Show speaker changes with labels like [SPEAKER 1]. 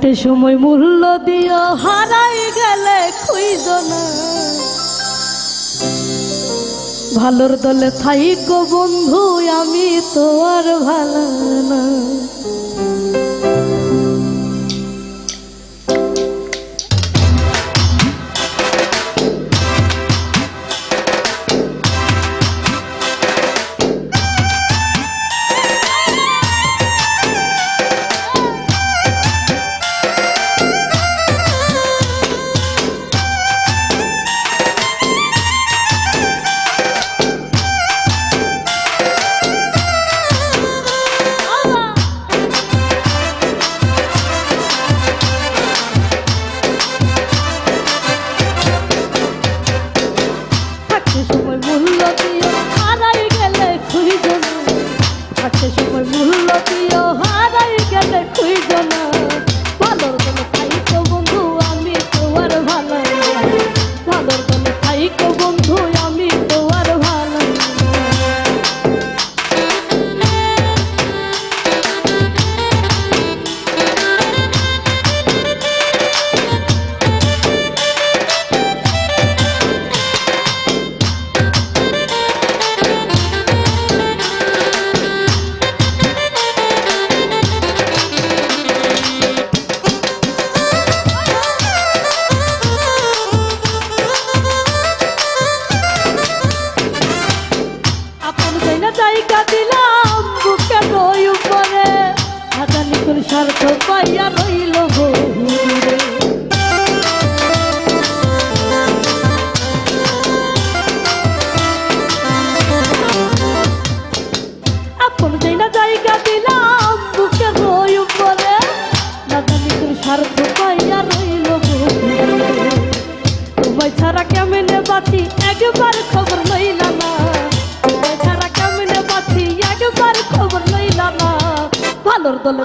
[SPEAKER 1] থাকতে সময় মূল্য দিও, হারাই গেলে খুইজ না। ভালোর দলে থাইকো বন্ধু, আমি তো আর ভালো না। থাকতে স্বার্থ পাইয়া রইল বহুরে আপন কইনা জায়গা দিলাম বুকে রই উপরে হাজানি কোন স্বার্থ পাইয়া রইল বহুরে তোমায় ছাড়া কেমনে বাঁচি, একবার খবর লইলা না। তোমায় ছাড়া কেমনে বাঁচি, একবার খবর লইলা না। ভালোর দলে